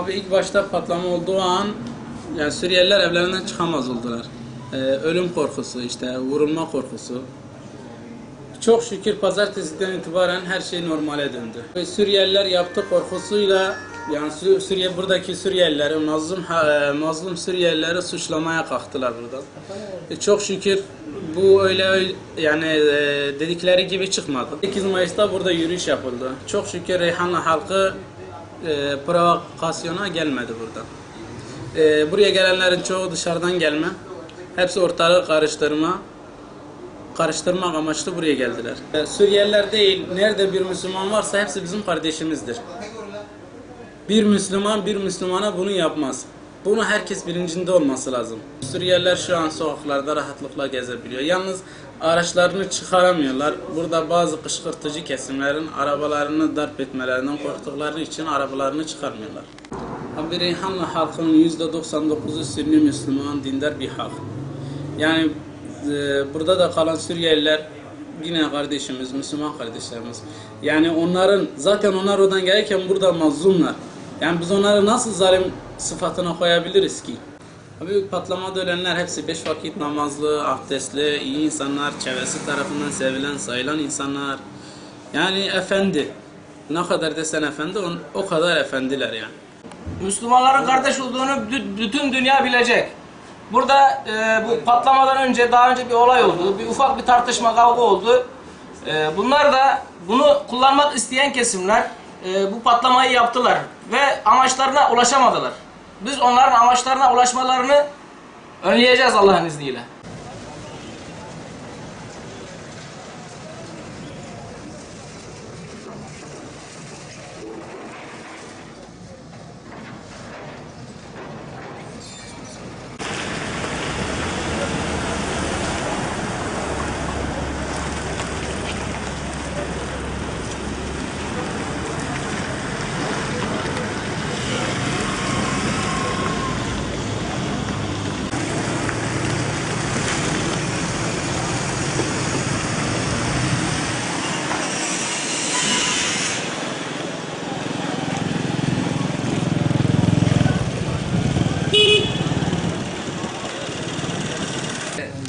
Abi ilk başta patlama olduğu an yani Suriyeliler evlerinden çıkamaz oldular. Ee, ölüm korkusu işte vurulma korkusu. Çok şükür pazartesiden itibaren her şey normale döndü. Ve Suriyeliler yaptığı korkusuyla yani Suriye buradaki Suriyelileri mazlum mazlum Suriyelileri suçlamaya kalktılar burada. E, çok şükür bu öyle- yani e, dedikleri gibi çıkmadı. 8 Mayıs'ta burada yürüyüş yapıldı. Çok şükür Reyhanlı halkı e, provokasyona gelmedi burada. E, buraya gelenlerin çoğu dışarıdan gelme. Hepsi ortalığı karıştırma karıştırmak amaçlı buraya geldiler. E, Suriyeliler değil, nerede bir Müslüman varsa hepsi bizim kardeşimizdir. Bir Müslüman bir Müslümana bunu yapmaz. Bunu herkes bilincinde olması lazım. Suriyeliler şu an sokaklarda rahatlıkla gezebiliyor. Yalnız araçlarını çıkaramıyorlar. Burada bazı kışkırtıcı kesimlerin arabalarını darp etmelerinden korktukları için arabalarını çıkarmıyorlar. Abi Reyhanlı halkının %99'u Sünni Müslüman, dindar bir halk. Yani e, burada da kalan Suriyeliler yine kardeşimiz, Müslüman kardeşlerimiz. Yani onların zaten onlar oradan gelirken burada mazlumlar. Yani biz onları nasıl zalim sıfatına koyabiliriz ki? Abi patlamada ölenler hepsi beş vakit namazlı, abdestli, iyi insanlar, çevresi tarafından sevilen, sayılan insanlar. Yani efendi. Ne kadar desen efendi, on- o kadar efendiler yani. Müslümanların kardeş olduğunu bü- bütün dünya bilecek. Burada e, bu patlamadan önce daha önce bir olay oldu. Bir ufak bir tartışma kavga oldu. E, bunlar da bunu kullanmak isteyen kesimler e, bu patlamayı yaptılar ve amaçlarına ulaşamadılar. Biz onların amaçlarına ulaşmalarını önleyeceğiz Allah'ın izniyle.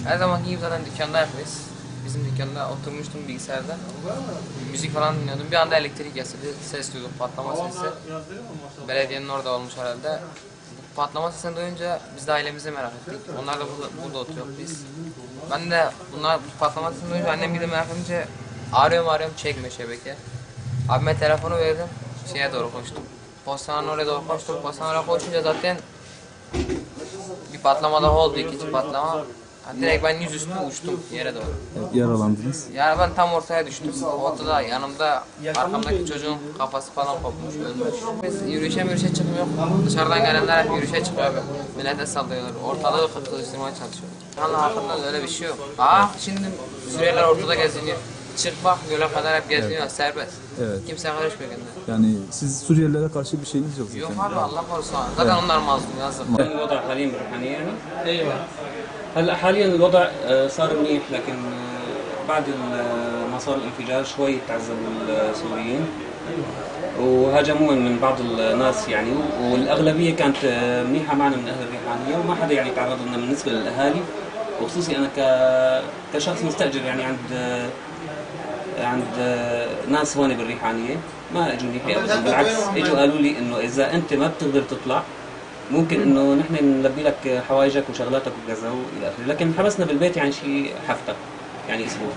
Her zamanki gibi zaten dükkanda yapıyoruz. Bizim dükkanda oturmuştum bilgisayarda. Müzik falan dinliyordum. Bir anda elektrik kesildi. Ses duydum. Patlama sesi. Belediyenin orada olmuş herhalde. Bu patlama sesini duyunca biz de ailemize merak ettik. Onlar da burada, burada oturuyor biz. Ben de bunlar patlama sesini duyunca annem gibi merak edince arıyorum arıyorum çekmiyor şebeke. Abime telefonu verdim. Şeye doğru koştum. Postanın oraya doğru koştum. Postanın oraya koşunca zaten bir patlama daha oldu. ikinci patlama. Direkt ben yüzüstü uçtum yere doğru. Yaralandınız. Yani ben tam ortaya düştüm. Ortada yanımda arkamdaki çocuğun kafası falan kopmuş, ölmüş. Biz yürüyüşe yürüyüşe çıkmıyor. Dışarıdan gelenler hep yürüyüşe çıkıyor abi. Millete sallıyorlar. Ortalığı kılıçtırmaya çalışıyor. Allah hakkında öyle bir şey yok. Aa şimdi Suriyeliler ortada geziniyor. Bak göle kadar hep geziniyor serbest. Evet. Kimse karışmıyor kendine. Yani siz Suriyelilere karşı bir şeyiniz yok Yok zaten. abi Allah korusun. Zaten onlar mazlum yazık. الوضع حاليا يعني؟ أيوه هلا حاليا الوضع صار منيح لكن آه، بعد ما صار الانفجار شوي تعذبوا السوريين وهاجموهم من بعض الناس يعني والاغلبيه كانت منيحه معنا من أهل الريحانيه وما حدا يعني تعرض لنا بالنسبة للاهالي وخصوصي أنا ك كشخص مستأجر يعني عند عند ناس هون بالريحانية ما إجوا منيحين ابدا. بالعكس إجوا قالوا لي إنه إذا أنت ما بتقدر تطلع ممكن إنه نحن نلبي لك حوايجك وشغلاتك وكذا وإلى آخره. لكن حبسنا بالبيت يعني شيء حفتة يعني أسبوع.